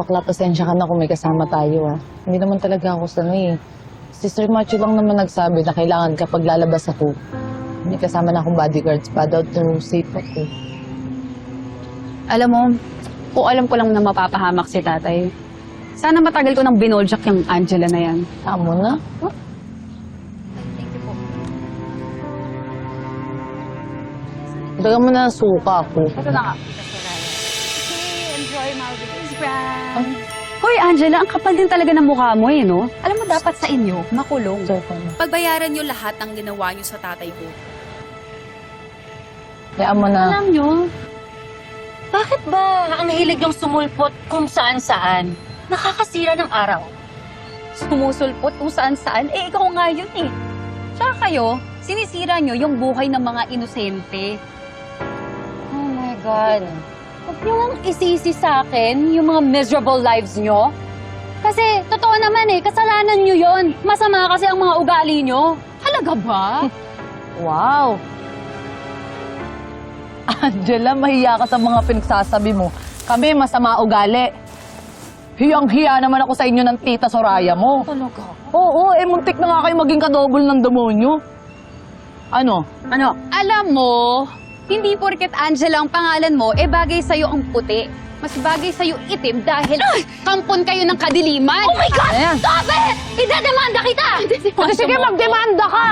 Bakla, pasensya ka na kung may kasama tayo ah. Hindi naman talaga ako sanay eh. Sister Macho lang naman nagsabi na kailangan kapag lalabas ako, may kasama na akong bodyguards pa daw to safe ako. Alam mo, kung alam ko lang na mapapahamak si tatay, sana matagal ko nang binoljak yung Angela na yan. Tama na? Dagan mo na suka ako. Ito na Maldives, friend. Hoy, Angela, ang kapal din talaga ng mukha mo eh, no? Alam mo, dapat sa inyo, makulong. So. Pagbayaran niyo lahat ng ginawa niyo sa tatay ko. Kaya mo na. Alam nyo, Bakit ba ang hilig yung sumulpot kung saan-saan? Nakakasira ng araw. sumusulpot kung saan-saan, eh ikaw nga yun eh. Tsaka kayo, sinisira nyo yung buhay ng mga inosente. Oh my God. Huwag niyo lang isisi sa akin yung mga miserable lives niyo. Kasi, totoo naman eh, kasalanan niyo yon. Masama kasi ang mga ugali niyo. Halaga ba? Wow! Angela, mahiya ka sa mga pinagsasabi mo. Kami, masama ugali. Hiyang-hiya naman ako sa inyo ng tita Soraya mo. Talaga? Oo, eh muntik na nga kayo maging kadobol ng demonyo. Ano? Ano? Alam mo, hindi porket Angela ang pangalan mo, eh bagay sa'yo ang puti. Mas bagay sa'yo itim dahil kampon kayo ng kadiliman. Oh my God! Ayan. Stop it! Idedemanda kita! Kasi sige, magdemanda ka!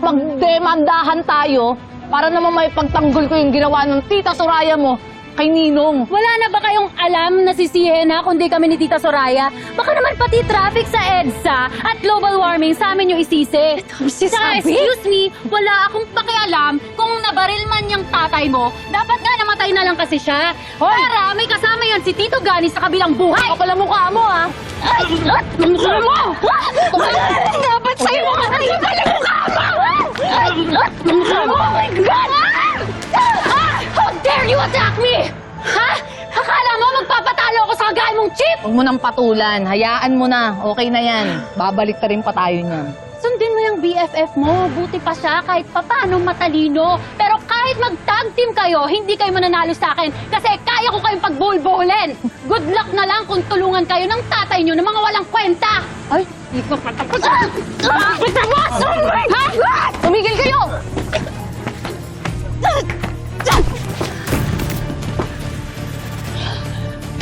Magdemandahan tayo para naman may pagtanggol ko yung ginawa ng tita Soraya mo kay Ninong. Wala na ba kayong alam na sisihin na kundi kami ni Tita Soraya? Baka naman pati traffic sa EDSA at global warming sa amin yung isisi. Saka, excuse me, wala akong pakialam kung nabaril tatay mo. Dapat nga namatay na lang kasi siya. Para may kasama yan si Tito Gani sa kabilang buhay. Kapal ang mukha mo, ha? Ay! At! Ang mukha mo! Dapat sa'yo mukha mo! Ay! At! Ang mukha mo! Oh my God! Ah! How dare you attack me! Ha? Akala mo magpapatalo ako sa kagaya mong chip? Huwag mo nang patulan. Hayaan mo na. Okay na yan. Babalik ta rin pa tayo niyan. Sundin mo yung BFF mo. Buti pa siya kahit papano matalino. Pero kahit mag-tag team kayo, hindi kayo mananalo sa akin kasi kaya ko kayong pagbulbulin. Good luck na lang kung tulungan kayo ng tatay nyo ng mga walang kwenta. Ay, Hindi ko patapos. Ah! Ah! Patapos! Ha? tumigil kayo!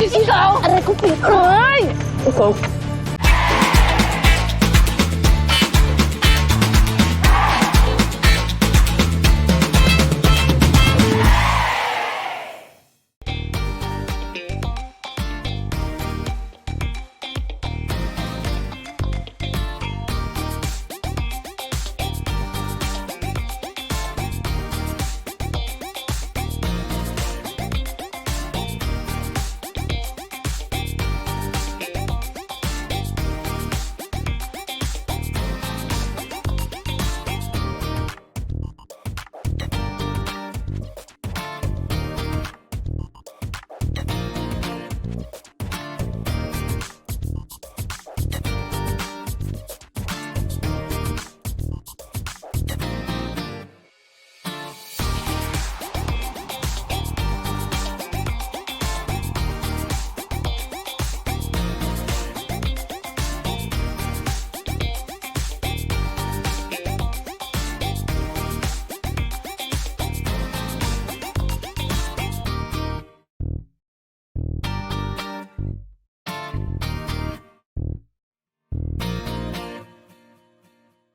Ikaw! Aray ko, Ay! Ikaw,